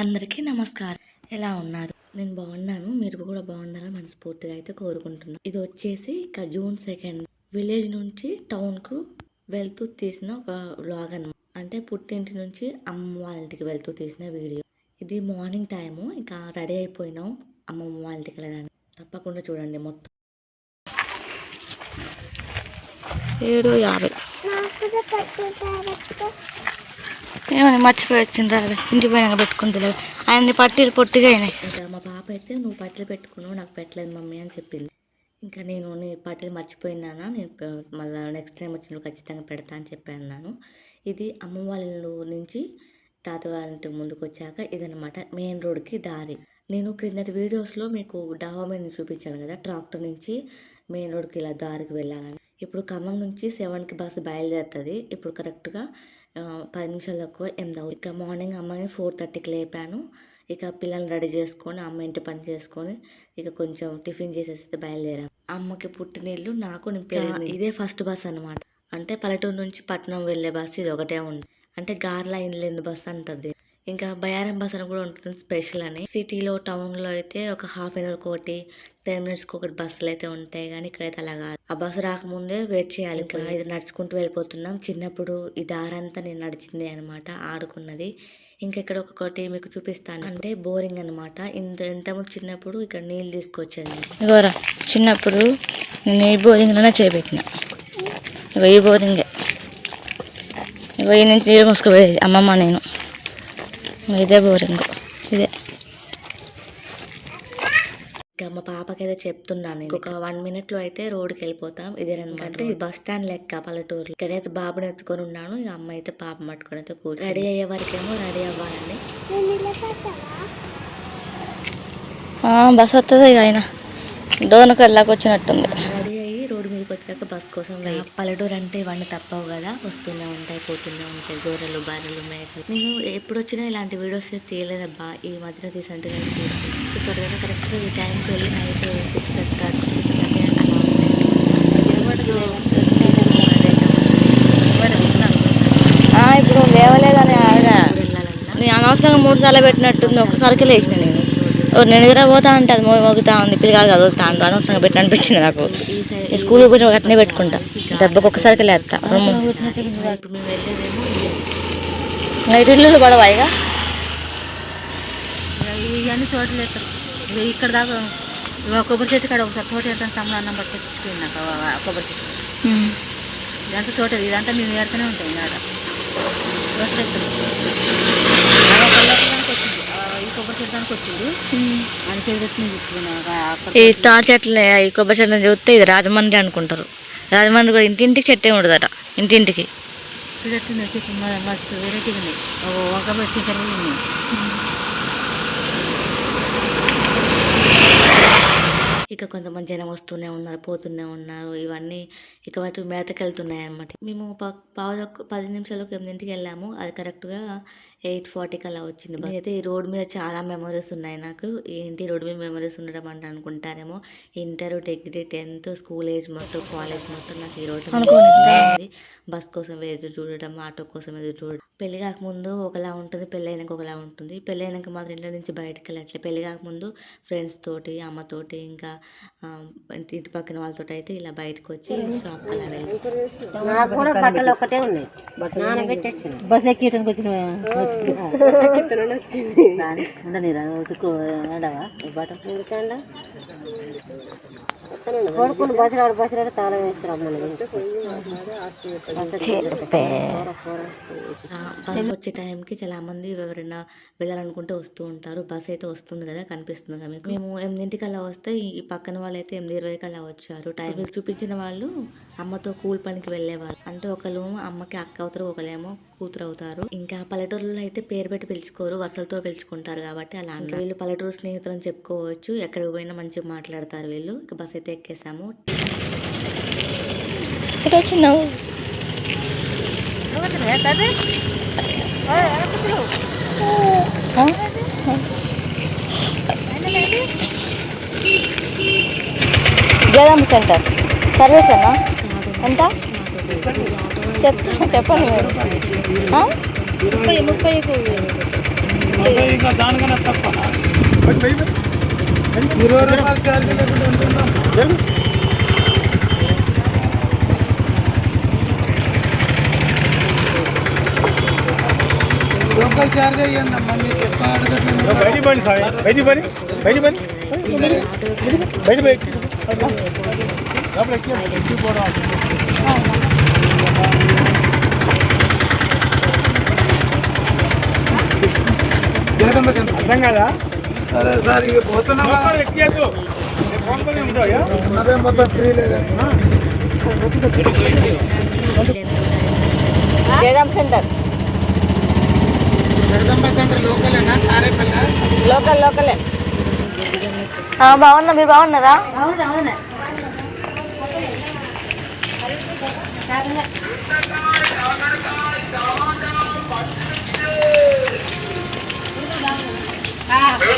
అందరికీ నమస్కారం. ఎలా ఉన్నారు? నేను బాగున్నాను. మీరు కూడా బాగున్నారని మనస్ఫూర్తిగా అయితే కోరుకుంటున్నాను ఇది వచ్చేసి ఇక జూన్ సెకండ్. విలేజ్ నుంచి టౌన్కు వెళ్తూ తీసిన ఒక వ్లాగ్ అనమాట అంటే పుట్టింటి నుంచి అమ్మ వాళ్ళ ఇంటికి వెళ్తూ తీసిన వీడియో. ఇది మార్నింగ్ టైము. ఇంకా రెడీ అయిపోయినాం అమ్మమ్మ వాళ్ళ ఇంటికి వెళ్ళడానికి. తప్పకుండా చూడండి మొత్తం. ఏడు యాభై. ఏమని మర్చిపోయి వచ్చింది రాదు ఇంటికి పోయినాక పెట్టుకుంటలేదు ఆయన్ని పట్టీలు పొట్టిగా అయినాయి. ఇంకా మా పాప అయితే నువ్వు పట్టీలు పెట్టుకున్నావు నాకు పెట్టలేదు మమ్మీ అని చెప్పింది. ఇంకా నేను నీ పట్టీలు మర్చిపోయినానా? నేను మళ్ళీ నెక్స్ట్ టైం వచ్చినప్పుడు ఖచ్చితంగా పెడతా అని చెప్పాను నేను ఇది అమ్మ వాళ్ళ నుంచి తాత వాళ్ళ ముందుకు వచ్చాక ఇదనమాట మెయిన్ రోడ్కి దారి. నేను క్రిందటి వీడియోస్లో మీకు డాబా మీద చూపించాను కదా ట్రాక్టర్ నుంచి మెయిన్ రోడ్కి ఇలా దారికి వెళ్ళాలని. ఇప్పుడు ఖమ్మం నుంచి సెవెన్కి బస్సు బయలుదేరుతుంది. ఇప్పుడు కరెక్ట్గా పది నిమిషాలు తక్కువ ఎనిమిది అవుతుంది ఇక మార్నింగ్ అమ్మని ఫోర్ థర్టీకి లేపాను. ఇక పిల్లల్ని రెడీ చేసుకొని అమ్మ ఇంటి పని చేసుకొని ఇక కొంచెం టిఫిన్ చేసేసి బయలుదేరాం. అమ్మకి పుట్టినీళ్ళు నాకు నింపాను ఇదే ఫస్ట్ బస్ అన్నమాట. అంటే పల్లెటూరు నుంచి పట్నం వెళ్ళే బస్సు ఇది ఒకటే ఉంది. అంటే గార్లా ఇండ్లేంది బస్ అంటది. ఇంకా బయారం బస్ అని కూడా ఉంటుంది స్పెషల్ అని. సిటీలో టౌన్లో అయితే ఒక హాఫ్ అన్ అవర్కి ఒకటి టెన్ మినిట్స్కి ఒకటి బస్సులు అయితే ఉంటాయి కానీ ఇక్కడైతే అలా కాదు. ఆ బస్సు రాకముందే వెయిట్ చేయాలి. ఇంకా ఇది నడుచుకుంటూ వెళ్ళిపోతున్నాం. చిన్నప్పుడు ఈ దారంతా నేను నడిచింది అనమాట ఆడుకున్నది. ఇంకా ఇక్కడ ఒక్కొక్కటి మీకు చూపిస్తాను. అంటే బోరింగ్ అనమాట ఇంత ఇంతకుముందు చిన్నప్పుడు ఇక్కడ నీళ్ళు తీసుకొచ్చేది. ఇగోరా చిన్నప్పుడు నేను ఈ బోరింగ్లోనే చేపెట్టిన. ఇగో ఈ బోరింగే. ఇగో ఈ నుంచి మోసుకుపోయేది అమ్మమ్మ నేను. ఇదే బోరింగ్. ఇదే ఇంకా మా పాపకైతే చెప్తున్నాను ఇంకొక వన్ మినిట్లో అయితే రోడ్కి వెళ్ళిపోతాం ఇదేనమాట అంటే ఇది బస్ స్టాండ్ లెక్క పల్లెటూరు ఇక్కడైతే బాబుని ఎత్తుకొని ఉన్నాను. ఇక అమ్మ అయితే పాప పట్టుకొని అయితే కూర్చొని రెడీ అయ్యే వరకేమో రెడీ అవ్వాలండి బస్ వస్తుంది ఇక ఆయన. డోనకల్లాకి వచ్చినట్టుంది మీదకి వచ్చాక బస్ కోసం వెయిట్. పల్లెటూరు అంటే ఇవన్నీ తప్పవు కదా. వస్తూనే ఉంటాయి పోతూనే ఉంటాయి గొర్రెలు బర్రెలు మేకలు. నేను ఎప్పుడు వచ్చినా ఇలాంటి వీడియోస్ తీయలేదబ్బా. ఈ మధ్యన రీసెంట్గా ఇక్కడ కరెక్ట్గా ఈ టైంకి వెళ్ళి నైట్ సిక్స్ థర్టీ సిక్స్ ఇప్పుడు లేవలేదని ఆవిడ నేను అనవసరంగా మూడు సార్లు పెట్టినట్టుంది. ఒకసారికి లేచిన నేను. నేను నిద్రపోతా అంటే అది మో- మోగుతా ఉంది. పిల్లగాడు కదులుతా అంటూ అనవసరంగా పెట్టి అనిపించింది నాకు. స్కూల్ పోయిన అట్నే పెట్టుకుంటా. దెబ్బకి ఒక్కసారికి లేస్తా నైట్ ఇల్లు పడవా ఇక ఇవన్నీ తోటలు ఎత్తారు ఇక ఇక్కడ దాకా కొబ్బరి చెట్టు కాడ ఒకసారి తోట ఎత్తాను తమ్ముడు అన్నం పట్టుకొచ్చుకున్నాను నాకు కొబ్బరి చెట్టు. ఇదంతా తోట ఇదంతా మేము ఏడుతూనే ఉంటాం తోటలు ఈ కొబ్బరి ఈ తాడి చెట్లు ఈ కొబ్బరి చెట్లను చూస్తే ఇది రాజమండ్రి అనుకుంటారు. రాజమండ్రి కూడా ఇంటింటికి చెట్టే ఉండదట ఇంటింటికి. చెట్టు మస్తు వెరైటీగా ఉన్నాయి. ఒక పెట్టి ఉన్నాయి. ఇక కొంతమంది జనం వస్తూనే ఉన్నారు పోతూనే ఉన్నారు. ఇవన్నీ ఇక వాటి మేతకి వెళ్తున్నాయి అనమాట మేము పావు పది నిమిషాలకు ఎనిమిదింటికి వెళ్ళాము. అది కరెక్ట్గా ఎయిట్ ఫార్టీకి అలా వచ్చింది. బస్. అయితే ఈ రోడ్ మీద చాలా మెమరీస్ ఉన్నాయి నాకు. ఏంటి రోడ్ మీద మెమరీస్ ఉండడం అంటే అనుకుంటారేమో. Inter degree tenth school age మొత్తం కాలేజ్ మొత్తం నాకు ఈ రోడ్ బస్ కోసం ఎదురు చూడడం ఆటో కోసం ఎదురు చూడడం. పెళ్ళి కాకముందు ఒకలా ఉంటుంది పెళ్ళి అయినాక ఒకలా ఉంటుంది. పెళ్ళి అయినాక మాత్రం ఇంట్లో నుంచి బయటకు వెళ్ళట్లే. పెళ్ళి కాకముందు ఫ్రెండ్స్ తోటి అమ్మతోటి ఇంకా ఇంటి పక్కన వాళ్ళతో అయితే ఇలా బయటకు వచ్చి షాప్ అలా వెళ్ళి బస్ ఎక్కియడానికి వచ్చిన బట్ట ఉడకండా కొడుకుని బసరాడు బసరాడు తాళం వేసి బస్ వచ్చే టైంకి చాలా మంది ఎవరైనా వెళ్ళాలనుకుంటే వస్తూ ఉంటారు. బస్ అయితే వస్తుంది కదా కనిపిస్తుంది మీకు. మేము ఎనిమిదింటికి అలా వస్తే ఈ పక్కన వాళ్ళు అయితే ఎనిమిది ఇరవైకి అలా వచ్చారు టైం. చూపించిన వాళ్ళు అమ్మతో కూలి పనికి వెళ్ళేవాళ్ళు. అంటే ఒకళ్ళు అమ్మకి అక్క అవుతారు ఒకళ్ళేమో కూతురు అవుతారు ఇంకా పల్లెటూరులో అయితే పేరు పెట్టి పిలుచుకోరు వరుసలతో పిలుచుకుంటారు కాబట్టి అలా వీళ్ళు పల్లెటూరు స్నేహితులు అని చెప్పుకోవచ్చు ఎక్కడికి పోయినా మంచిగా మాట్లాడతారు వీళ్ళు. ఇక బస్ అయితే ఎక్కేసాము. వచ్చినావు? జగదాంబ సెంటర్. సర్వీస్ అన్నా ఎంత? చెప్తా చెప్పండి మీరు ఆ? ముప్పై ముప్పై ఇంకా దానికన్నా తక్కువ ఇరవై రూపాయలు ఛార్జీ లేకుండా ఉంటున్నాం లోకల్ ఛార్జ్ అయ్యండి అమ్మా మీకు ఎక్కువ అడగట్లేదు బయటి పని సాయి బయటి పని బయటి పని బయట బయట జగదంబ సెంటర్ అర్థం కదా? సరే సార్ ఇక పోతున్నాం కదా. ఎక్కేసు ఫోన్ పని ఉంటాయా అదే మొత్తం ఫ్రీ లేదా జయరాం సెంటర్. జగదంబ సెంటర్ లోకలేనా? కారేపల్లి? లోకల్ లోకలే. బాగున్నా మీరు బాగున్నారా? అవును అవును.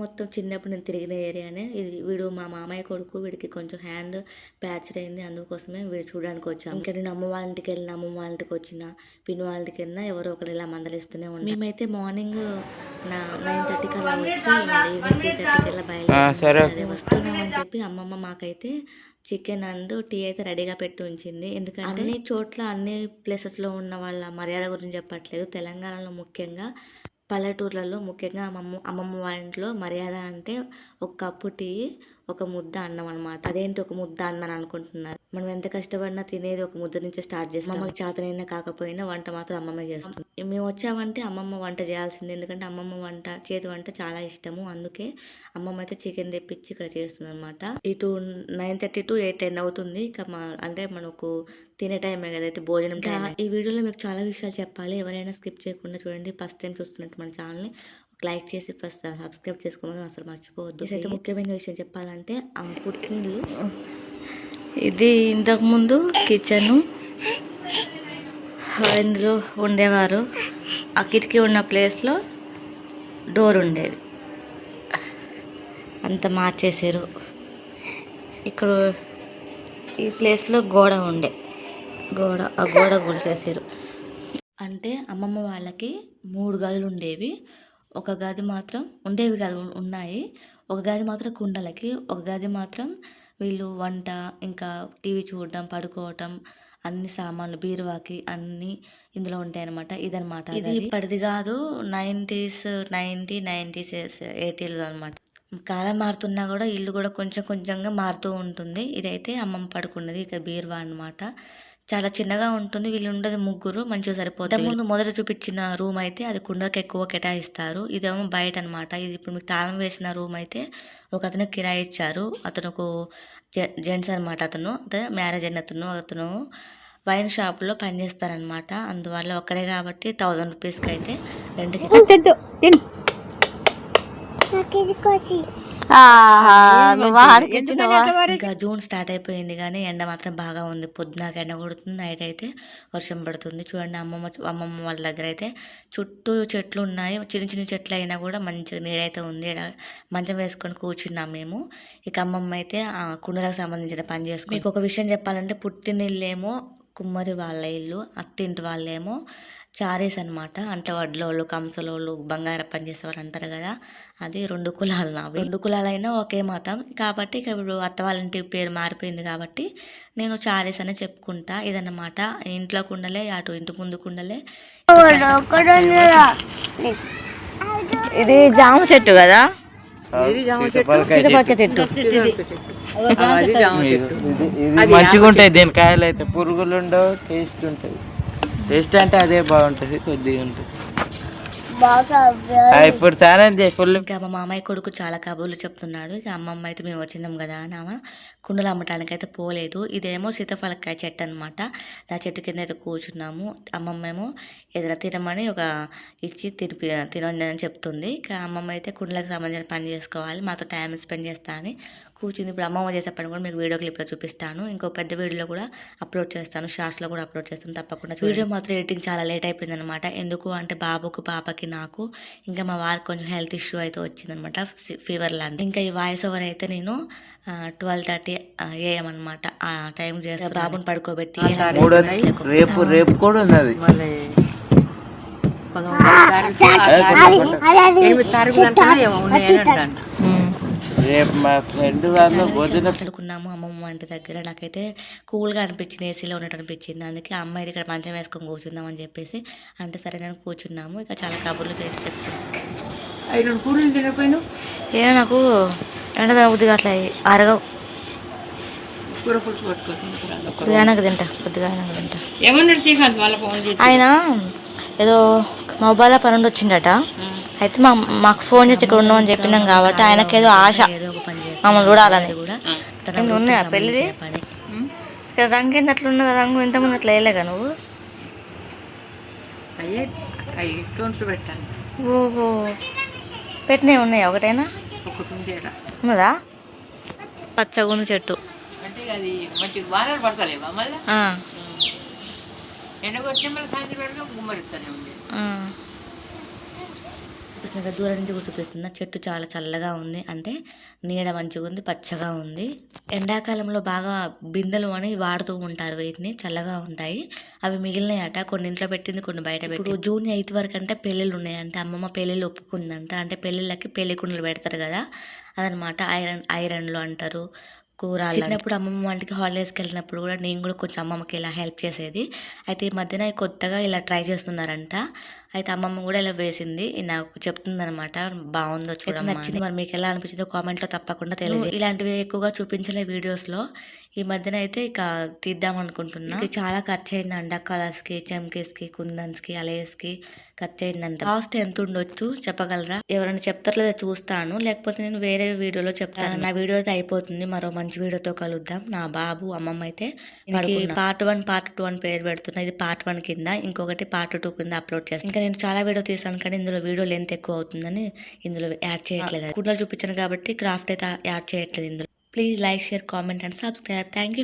మొత్తం చిన్నప్పుడు నేను తిరిగిన ఏరియానే. ఇది వీడు మా మామయ్య కొడుకు వీడికి కొంచెం హ్యాండ్ ప్యాచర్ అయింది. అందుకోసమే వీడు చూడడానికి వచ్చాం ఇంకా నేను అమ్మ వాళ్ళ ఇంటికి వెళ్ళిన అమ్మ వాళ్ళ ఇంటికి వచ్చిన పిన్ని వాళ్ళ ఇంటికి వెళ్ళినా ఎవరో ఒకరు ఇలా మందలిస్తూనే ఉన్నాం మేమైతే మార్నింగ్ నా నైన్ థర్టీకి అలా వచ్చి ఈవినింగ్ త్రీ థర్టీకి అలా బయలుదేరి అదే వస్తున్నామని చెప్పి అమ్మమ్మ మాకైతే చికెన్ అండ్ టీ అయితే రెడీగా పెట్టి ఉంచింది. ఎందుకంటే అన్ని చోట్ల అన్ని ప్లేసెస్లో ఉన్న వాళ్ళ మర్యాద గురించి చెప్పట్లేదు. తెలంగాణలో ముఖ్యంగా పల్లెటూర్లలో ముఖ్యంగా అమ్మమ్మ అమ్మమ్మ వాళ్ళ ఇంట్లో మర్యాద అంటే ఒక కప్పు టీ ఒక ముద్ద అన్నం అనమాట అదేంటి ఒక ముద్ద అన్నం అనుకుంటున్నారు? మనం ఎంత కష్టపడినా తినేది ఒక ముద్ద నుంచి స్టార్ట్ చేస్తాం. అమ్మకి చేతనైనా కాకపోయినా వంట మాత్రం అమ్మమ్మ చేస్తుంది. మేము వచ్చామంటే అమ్మమ్మ వంట చేయాల్సింది. ఎందుకంటే అమ్మమ్మ వంట చేతి వంట చాలా ఇష్టము. అందుకే అమ్మమ్మ అయితే చికెన్ తెప్పించి ఇక్కడ చేస్తుంది అనమాట ఇటు nine thirty to eight ten అవుతుంది. ఇక మా అంటే మనకు తినే టైమే కదా. అయితే భోజనం టైం ఈ వీడియోలో మీకు చాలా విషయాలు చెప్పాలి. ఎవరైనా స్కిప్ చేయకుండా చూడండి. ఫస్ట్ టైం చూస్తున్నట్టు మన ఛానల్ని లైక్ చేసి ఫస్ట్ సబ్స్క్రైబ్ చేసుకోమని అసలు మర్చిపోవద్దు. అయితే ముఖ్యమైన విషయం చెప్పాలంటే ఆ పుట్టినీళ్ళు ఇది ఇంతకుముందు కిచెను. ఇందులో ఉండేవారు. ఆ కిటికీ ఉన్న ప్లేస్లో డోర్ ఉండేది. అంత మార్చేసారు ఇక్కడ ఈ ప్లేస్లో గోడ ఉండే. గోడ ఆ గోడ కూల్చేసారు అంటే అమ్మమ్మ వాళ్ళకి మూడు గదులు ఉండేవి. ఒక గది మాత్రం ఉండేవి గది ఉన్నాయి. ఒక గది మాత్రం కుండలకి ఒక గది మాత్రం వీళ్ళు వంట ఇంకా టీవీ చూడడం పడుకోవటం అన్ని సామాన్లు బీరువాకి అన్ని ఇందులో ఉంటాయి అనమాట ఇదనమాట ఇది ఇప్పటిది కాదు నైంటీస్ నైంటీ నైంటీస్ ఎయిటీలో అనమాట కాలం మారుతున్నా కూడా ఇల్లు కూడా కొంచెం కొంచెంగా మారుతూ ఉంటుంది. ఇదైతే అమ్మమ్మ పడుకున్నది ఇక బీరువా అన్నమాట. చాలా చిన్నగా ఉంటుంది వీళ్ళు ఉండదు ముగ్గురు మంచిగా సరిపోతుంది ముందు మొదట చూపించిన రూమ్ అయితే అది కుండకి ఎక్కువ కేటాయిస్తారు. ఇదేమో బయట అనమాట ఇది ఇప్పుడు మీకు తాళం వేసిన రూమ్ అయితే ఒక అతను కిరాయి ఇచ్చారు. అతనుకు జెంట్స్ అనమాట అతను. అదే మ్యారేజ్ అయిన అతను అతను వైన్ షాప్లో పనిచేస్తారనమాట అందువల్ల ఒక్కడే కాబట్టి థౌజండ్ రూపీస్కి అయితే రెండుకి ఇంకా జూన్ స్టార్ట్ అయిపోయింది కానీ ఎండ మాత్రం బాగా ఉంది. పొద్దునాక ఎండ కొడుతుంది నైట్ అయితే వర్షం పడుతుంది. చూడండి అమ్మమ్మ అమ్మమ్మ వాళ్ళ దగ్గర అయితే చుట్టూ చెట్లు ఉన్నాయి. చిన్న చిన్న చెట్లు అయినా కూడా మంచిగా నీడైతే ఉంది. మంచం వేసుకొని కూర్చున్నాం మేము. ఇక అమ్మమ్మ అయితే ఆ కుండలకు సంబంధించిన పని చేసుకుని మీకు ఒక విషయం చెప్పాలంటే పుట్టినిల్లేమో కుమ్మరి వాళ్ళ ఇల్లు అత్తింటి వాళ్ళేమో చారీస్ అనమాట అంటే వడ్లోళ్ళు కంసలోళ్ళు బంగారం పని చేసేవారు అంటారు కదా అది రెండు కులాలు నావి. రెండు కులాలైనా ఒకే మతం. కాబట్టి ఇక ఇప్పుడు అత్త వాళ్ళ ఇంటి పేరు మారిపోయింది కాబట్టి నేను చారీస్ అని చెప్పుకుంటా. ఇదన్నమాట. ఇంట్లో కుండలే అటు ఇంటి ముందు కుండలే. ఇది జామ చెట్టు కదా? మంచిగా ఉంటాయి దీని కాయలు అయితే పురుగులు ఉండవు టేస్ట్ ఉంటుంది టేస్ట్ అంటే అదే బాగుంటుంది కొద్దిగా ఉంటుంది. ఆ, ఇప్పుడు స్నానం చేయి ఫుల్. ఇంకా మా మామయ్య కొడుకు చాలా కబుర్లు చెప్తున్నాడు. ఇక అమ్మమ్మ అయితే మేము వచ్చినాం కదా అని ఆమె కుండలు అమ్మటానికి అయితే పోలేదు. ఇదేమో సీతాఫలకాయ చెట్టు అనమాట ఆ చెట్టు కింద అయితే కూర్చున్నాము. అమ్మమ్మ ఏమో ఏదైనా తినమని ఒక ఇచ్చి తినిపి తినని అని చెప్తుంది. ఇక అమ్మమ్మ అయితే కుండలకు సంబంధించిన పని చేసుకోవాలి. మాతో టైం స్పెండ్ చేస్తా అని కూర్చుంది. ఇప్పుడు అమ్మమ్మ చేసే పని కూడా మీకు వీడియో క్లిప్లో చూపిస్తాను. ఇంకో పెద్ద వీడియోలో కూడా అప్లోడ్ చేస్తాను. షార్ట్స్లో కూడా అప్లోడ్ చేస్తాను. తప్పకుండా. వీడియో మాత్రం ఎడిటింగ్ చాలా లేట్ అయిపోయింది అనమాట ఎందుకు అంటే బాబుకు పాపకి నాకు. ఇంకా మా వారికి కొంచెం హెల్త్ ఇష్యూ అయితే వచ్చిందనమాట ఫీవర్ లాంటి ఇంకా ఈ వాయిస్ ఓవర్ అయితే నేను ట్వెల్వ్ థర్టీ ఏఎం అనమాట ఆ టైం చేస్తాను బాబుని పడుకోబెట్టి మూడో రేపు రేపు కూడా ఉన్నది. మళ్ళీ ఎనిమిది తారీఖు దాకా ఏమో ఉన్నాయని అంటాను రేపు మా ఫ్రెండ్ వాళ్ళు భోజనం మాట్లాడుకున్నాము అమ్మమ్మ ఇంటి దగ్గర. నాకైతే కూల్గా అనిపించింది ఏసీలో ఉన్నట్టు అనిపించింది అందుకే అమ్మాయి ఇక్కడ మంచం వేసుకొని కూర్చుందాం అని చెప్పేసి అంటే సరే నేను కూర్చున్నాము. ఇక చాలా కబుర్లు చేసి రెండు కూరలు తినకపోయినావు? ఏ నాకు ఎండ బుద్ధి అట్లా అరగవు. కూర పులుసు కొద్దిగా అయినాక తింటా కొద్దిగా తింటా. చేసి? ఆయన ఏదో మొబైల్ పని నుండి వచ్చిండట. అయితే మా మాకు ఫోన్ చేసి ఇక్కడ ఉన్నామని చెప్పినాం కాబట్టి ఆయనకి ఏదో ఆశ మమ్మల్ని చూడాలని. ఉన్నాయా పెళ్ళిది ఇక్కడ రంగు ఏంది అట్లా ఉన్నది రంగు ఇంతమంది అట్లా వేయలేగా నువ్వు? ఓహో. పెట్టినవి ఉన్నాయా ఒకటైనా. ఉన్నదా? పచ్చగుండు చెట్టు. మళ్ళీ సాయంత్రం వరకు గుమ్మరిస్తానే ఉంది కదా, దూరం నుంచి చూపిస్తున్నా చెట్టు చాలా చల్లగా ఉంది అంటే నీడ మంచిగా ఉంది పచ్చగా ఉంది. ఎండాకాలంలో బాగా బిందెలు అని వాడుతూ ఉంటారు వీటిని చల్లగా ఉంటాయి. అవి మిగిలినాయట కొన్ని ఇంట్లో పెట్టింది కొన్ని బయట పెట్టి ఇప్పుడు జూన్ ఎయిత్ వరకు అంటే పెళ్ళిళ్ళు ఉన్నాయంటే అమ్మమ్మ పెళ్ళిళ్ళు ఒప్పుకుందంట. అంటే పెళ్ళిళ్ళకి పెళ్ళి కుండలు పెడతారు కదా అదనమాట ఐరన్ ఐరన్లు అంటారు. కూరలు చిన్నప్పుడు అమ్మమ్మ వంటికి హాలిడేస్కి వెళ్ళినప్పుడు కూడా నేను కూడా కొంచెం అమ్మమ్మకి ఇలా హెల్ప్ చేసేది. అయితే ఈ మధ్యన కొత్తగా ఇలా ట్రై చేస్తున్నారంట. అయితే అమ్మమ్మ కూడా ఇలా వేసింది. నాకు చెప్తుందనమాట బాగుందో చూడండి నచ్చింది. మరి మీకు ఎలా అనిపించిందో కామెంట్లో తప్పకుండా తెలియజేయండి ఇలాంటివి ఎక్కువగా చూపించలే వీడియోస్లో. ఈ మధ్యన అయితే ఇక తీద్దాం అనుకుంటున్నా. ఇది చాలా ఖర్చు అయిందంట. కలర్స్కి చెమ్కీస్కి కుందన్స్కి అలేస్కి ఖర్చు అయిందంట. కాస్ట్ ఎంత ఉండొచ్చు చెప్పగలరా? ఎవరైనా చెప్తారో లేదో చూస్తాను. లేకపోతే నేను వేరే వీడియోలో చెప్తాను. నా వీడియో అయితే అయిపోతుంది. మరో మంచి వీడియోతో కలుద్దాం. నా బాబు అమ్మమ్మ అయితే పార్ట్ వన్ పార్ట్ టూ అని పేరు పెడుతున్నా. ఇది పార్ట్ వన్ కింద. ఇంకొకటి పార్ట్ టూ కింద అప్లోడ్ చేస్తాను ఇంకా నేను చాలా వీడియో తీసాను కానీ ఇందులో వీడియో లెంత్ ఎక్కువ అవుతుందని ఇందులో యాడ్ చేయట్లేదు. కుండలు చూపించాను కాబట్టి క్రాఫ్ట్ అయితే యాడ్ చేయట్లేదు ఇందులో. Please like share comment and subscribe thank you